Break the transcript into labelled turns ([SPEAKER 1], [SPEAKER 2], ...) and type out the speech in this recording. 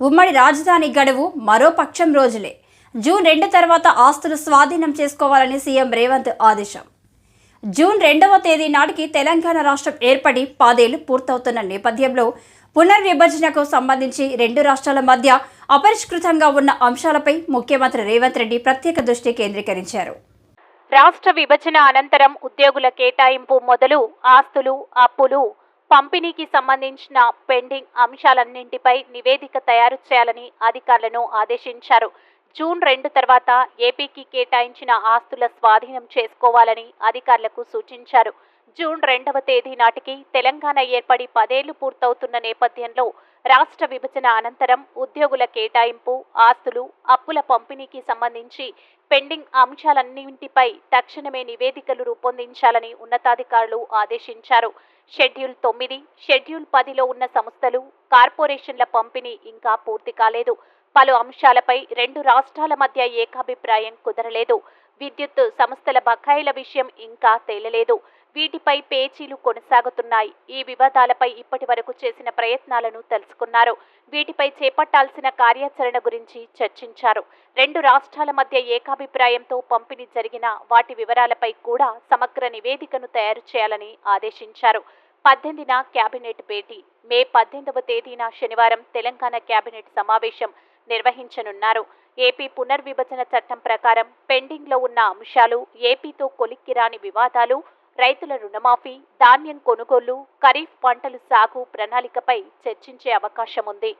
[SPEAKER 1] ఉమ్మడి రాజధాని గడువు మరో పక్షం రోజులే. జూన్ రెండు తర్వాత ఆస్తులు స్వాధీనం చేసుకోవాలని సీఎం రేవంత్ ఆదేశం. జూన్ రెండవ తేదీ నాటికి తెలంగాణ రాష్ట్రం ఏర్పడి పదేళ్ళు పూర్తవుతున్న నేపథ్యంలో పునర్విభజనకు సంబంధించి రెండు రాష్ట్రాల మధ్య అపరిష్కృతంగా ఉన్న అంశాలపై ముఖ్యమంత్రి రేవంత్ రెడ్డి ప్రత్యేక దృష్టి కేంద్రీకరించారు.
[SPEAKER 2] రాష్ట్ర విభజన అనంతరం ఉద్యోగుల కేటాయింపు మొదలు ఆస్తులు అప్పులు పంపిణీకి సంబంధించిన పెండింగ్ అంశాలన్నింటిపై నివేదిక తయారు చేయాలని అధికారులను ఆదేశించారు. జూన్ రెండు తర్వాత ఏపీకి కేటాయించిన ఆస్తుల స్వాధీనం చేసుకోవాలని అధికారులకు సూచించారు. జూన్ రెండవ తేదీ నాటికి తెలంగాణ ఏర్పడి పదేళ్ళు పూర్తవుతున్న నేపథ్యంలో రాష్ట్ర విభజన అనంతరం ఉద్యోగుల కేటాయింపు ఆస్తులు అప్పుల పంపిణీకి సంబంధించి పెండింగ్ అంశాలన్నింటిపై తక్షణమే నివేదికలు రూపొందించాలని ఉన్నతాధికారులు ఆదేశించారు. షెడ్యూల్ తొమ్మిది షెడ్యూల్ పదిలో ఉన్న సంస్థలు కార్పొరేషన్ల పంపిణీ ఇంకా పూర్తి కాలేదు. పలు అంశాలపై రెండు రాష్ట్రాల మధ్య ఏకాభిప్రాయం కుదరలేదు. విద్యుత్ సంస్థల బకాయిల విషయం ఇంకా తేలలేదు. వీటిపై పేచీలు కొనసాగుతున్నాయి. ఈ వివాదాలపై ఇప్పటి వరకు చేసిన ప్రయత్నాలను తీసుకున్నారు. వీటిపై చేపట్టాల్సిన కార్యాచరణ గురించి చర్చించారు. రెండు రాష్ట్రాల మధ్య ఏకాభిప్రాయంతో పంపిణీ జరిగిన వాటి వివరాలపై కూడా సమగ్ర నివేదికను తయారు చేయాలని ఆదేశించారు. పద్దెనిమిదిన కేబినెట్ భేటీ. మే పద్దెనిమిదవ తేదీన శనివారం తెలంగాణ కేబినెట్ సమావేశం నిర్వహించనున్నారు. ఏపీ పునర్విభజన చట్టం ప్రకారం పెండింగ్లో ఉన్న అంశాలు ఏపీతో కొలిక్కిరాని వివాదాలు రైతుల రుణమాఫీ ధాన్యం కొనుగోలు ఖరీఫ్ పంటలు సాగు ప్రణాళికపై చర్చించే అవకాశం ఉంది